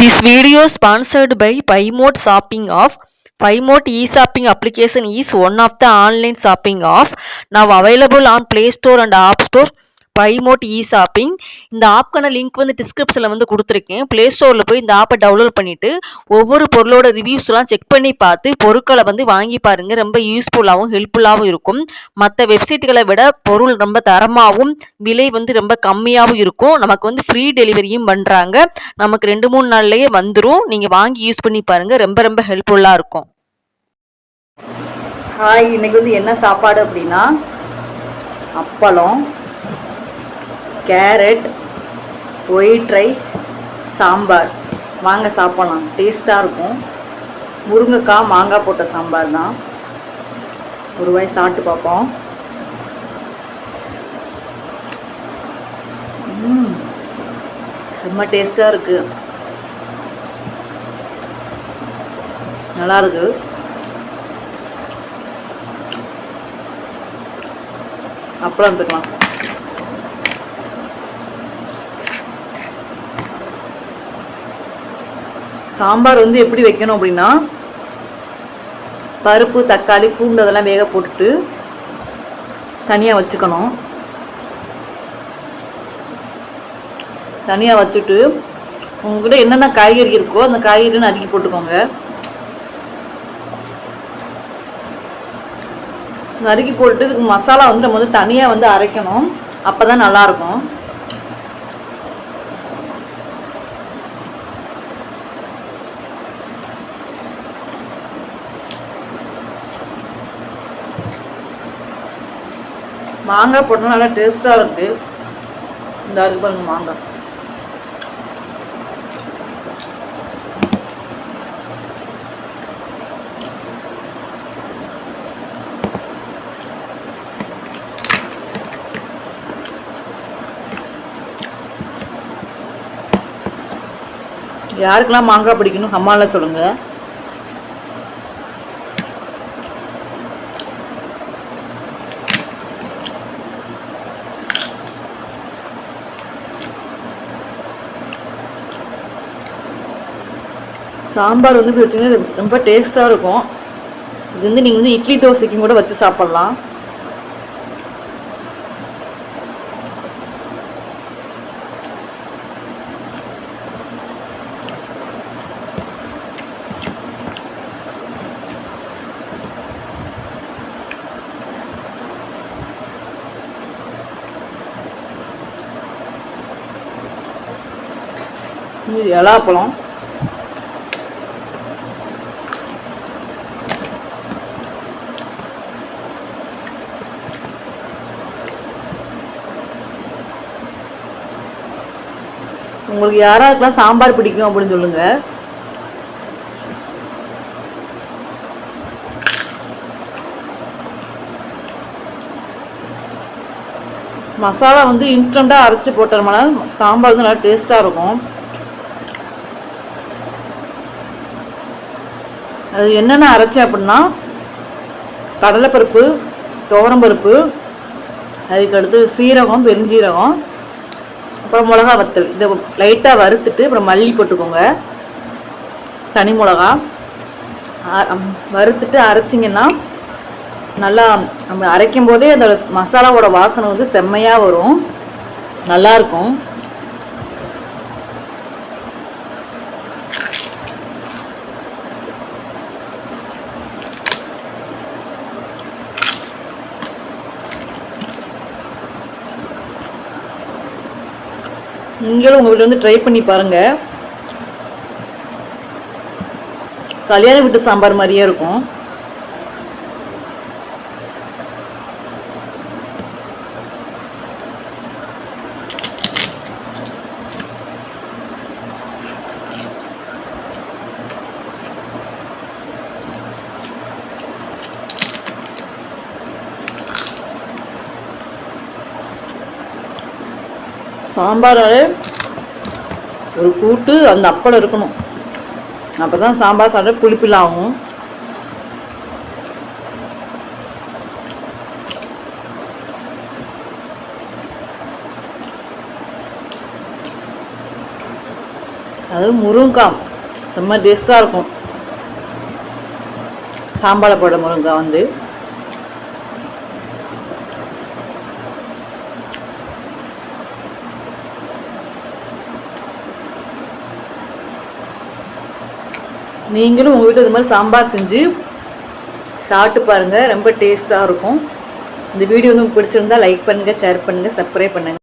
This video sponsored by Paymode Shopping of Paymode e-shopping application is one of the online shopping app now available on Play Store and App Store. பைமோட் இ shopping இந்த ஆப்க்கான link வந்து டிஸ்கிரிப்ஷனில் வந்து கொடுத்துருக்கேன். Play ஸ்டோரில் போய் இந்த ஆப்பை டவுன்லோட் பண்ணிவிட்டு ஒவ்வொரு பொருளோட ரிவ்யூஸ்லாம் செக் பண்ணி பார்த்து பொருட்களை வந்து வாங்கி பாருங்கள் ரொம்ப யூஸ்ஃபுல்லாகவும் ஹெல்ப்ஃபுல்லாகவும் இருக்கும். மற்ற வெப்சைட்டுகளை விட பொருள் ரொம்ப தரமாகவும் விலை வந்து ரொம்ப கம்மியாகவும் இருக்கும். நமக்கு வந்து ஃப்ரீ டெலிவரியும் பண்ணுறாங்க நமக்கு ரெண்டு மூணு நாள்லேயே வந்துடும் நீங்கள் வாங்கி யூஸ் பண்ணி பாருங்கள் ரொம்ப ரொம்ப ஹெல்ப்ஃபுல்லாக இருக்கும். ஹாய் இன்னைக்கு வந்து என்ன சாப்பாடு அப்படின்னா? அப்பளம் கேரட் ஒயிட் ரைஸ் சாம்பார். வாங்க சாப்பிட்லாம். டேஸ்ட்டாக இருக்கும். முருங்கைக்காய் மாங்காய் போட்ட சாம்பார் தான். ஒரு வாய் சாப்பிட்டு பார்ப்போம். செம்ம டேஸ்ட்டாக இருக்குது நல்லா இருக்கு. அப்புறம் எடுத்துக்கலாம். சாம்பார் வந்து எப்படி வைக்கணும் அப்படின்னா பருப்பு தக்காளி பூண்டு அதெல்லாம் வேக போட்டுட்டு தனியாக வச்சுக்கணும். தனியாக வச்சுட்டு உங்ககிட்ட என்னென்ன காய்கறி இருக்கோ அந்த காய்கறின்னு அடுக்கி போட்டுக்கோங்க. நறுக்கி போட்டுட்டு இதுக்கு மசாலா வந்து நம்ம வந்து தனியாக வந்து அரைக்கணும். அப்போ தான் நல்லாயிருக்கும் மாங்காய் போட்டால் நல்லா டேஸ்ட்டாக இருக்குது இந்த அருக்கு பாருங்க மாங்காய். யாருக்கெல்லாம் மாங்காய் பிடிக்கணும் ஹம்மாவில் சொல்லுங்கள் சாம்பார் வந்து இப்படி வச்சிங்கன்னா ரொம்ப டேஸ்ட்டாக இருக்கும். இது வந்து நீங்கள் வந்து இட்லி தோசைக்கும் கூட வச்சு சாப்பிட்லாம். இது எலாப்பழம் உங்களுக்கு யாராருக்கெல்லாம் சாம்பார் பிடிக்கும் அப்படின்னு சொல்லுங்கள் மசாலா வந்து இன்ஸ்டண்ட்டாக அரைச்சி போட்டோம்னா சாம்பார் வந்து நல்லா டேஸ்ட்டாக இருக்கும். அது என்னென்ன அரைச்சேன் அப்படின்னா கடலைப்பருப்பு துவரம்பருப்பு அதுக்கடுத்து சீரகம் பெருஞ்சீரகம் அப்புறம் மிளகா வத்தல் இதை லைட்டாக வறுத்துட்டு அப்புறம் மல்லி போட்டுக்கோங்க. தனி மிளகா. அம், வறுத்துட்டு அரைச்சிங்கன்னா நல்லா நம்ம அரைக்கும் போதே அந்த மசாலாவோட வாசனை வந்து செம்மையாக வரும். நல்லாயிருக்கும் நீங்களும் உங்கள் வீட்டில் வந்து ட்ரை பண்ணி பாருங்கள் கல்யாண வீட்டு சாம்பார் மாதிரியே இருக்கும். சாம்பாராலே ஒரு கூட்டு அந்த அப்பளம் இருக்கணும். அப்போ தான் சாம்பார் சாப்பிட புளிப்பில் ஆகும். அதாவது முருங்காய். ரொம்ப டேஸ்ட்டாக இருக்கும். சாம்பாரை போட முருங்காய் வந்து. நீங்களும் உங்கள் வீட்டில் இது மாதிரி சாம்பார் செஞ்சு சாப்பிட்டு பாருங்கள் ரொம்ப டேஸ்ட்டாக இருக்கும். இந்த வீடியோ வந்து உங்களுக்கு பிடிச்சிருந்தா லைக் பண்ணுங்கள் ஷேர் பண்ணுங்கள் சப்ஸ்கிரைப் பண்ணுங்கள்